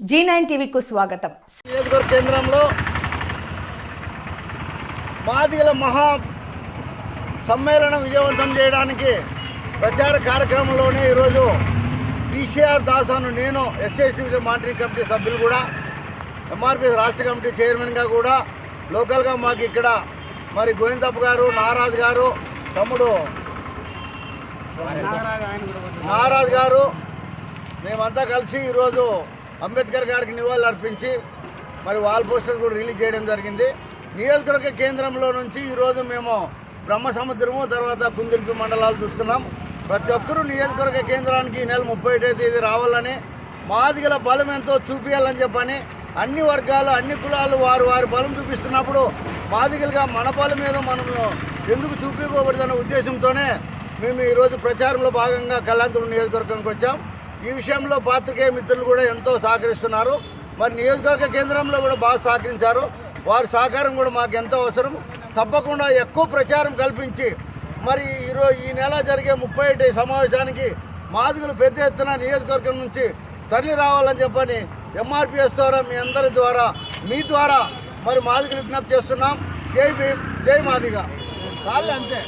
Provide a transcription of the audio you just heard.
G nine టీవీకు స్వాగతం. నియోజకవర్గ కేంద్రంలో మాదిగల మహా సమ్మేళనం విజయవంతం చేయడానికి ప్రచార కార్యక్రమంలోనే ఈరోజు పీసీఆర్ దాసాను నేను ఎస్ఎస్టీ మానిటరింగ్ కమిటీ సభ్యులు కూడా ఎంఆర్పీ రాష్ట్ర కమిటీ చైర్మన్గా కూడా లోకల్గా మాకు ఇక్కడ మరి గోవిందప్ప గారు నారాజు గారు తమ్ముడు నారాజు గారు మేమంతా కలిసి ఈరోజు అంబేద్కర్ గారికి నివాళులు అర్పించి మరి వాల్ పోస్టర్ కూడా రిలీజ్ చేయడం జరిగింది. నియోజకవర్గ కేంద్రంలో నుంచి ఈరోజు మేము బ్రహ్మ సముద్రము తర్వాత కుందిరిపి మండలాలు చూస్తున్నాం. ప్రతి ఒక్కరూ నియోజకవర్గ కేంద్రానికి ఈ నెల ముప్పై తేదీ రావాలని మాదిగల బలం ఎంతో చూపించాలని చెప్పని అన్ని వర్గాలు అన్ని కులాలు వారు వారి బలం చూపిస్తున్నప్పుడు మాదిగలుగా మన బలం మీద మనం ఎందుకు చూపించకూడదన్న ఉద్దేశంతోనే మేము ఈరోజు ప్రచారంలో భాగంగా కళ్యాణపురం నియోజకవర్గానికి వచ్చాం. ఈ విషయంలో పాత్రికేయ మిత్రులు కూడా ఎంతో సహకరిస్తున్నారు. మరి నియోజకవర్గ కేంద్రంలో కూడా బాగా సహకరించారు. వారి సహకారం కూడా మాకు ఎంతో అవసరం. తప్పకుండా ఎక్కువ ప్రచారం కల్పించి మరి ఈరోజు ఈ నెల జరిగే ముప్పై ఒకటి సమావేశానికి మాదిగులు పెద్ద ఎత్తున నియోజకవర్గం నుంచి తరలి రావాలని చెప్పని ఎంఆర్పిఎస్ ద్వారా మీ అందరి ద్వారా మీ ద్వారా మరి మాదిగలు విజ్ఞప్తి చేస్తున్నాం. జై భీమ్ జై మాదిగ. కాళ్ళు అంతే.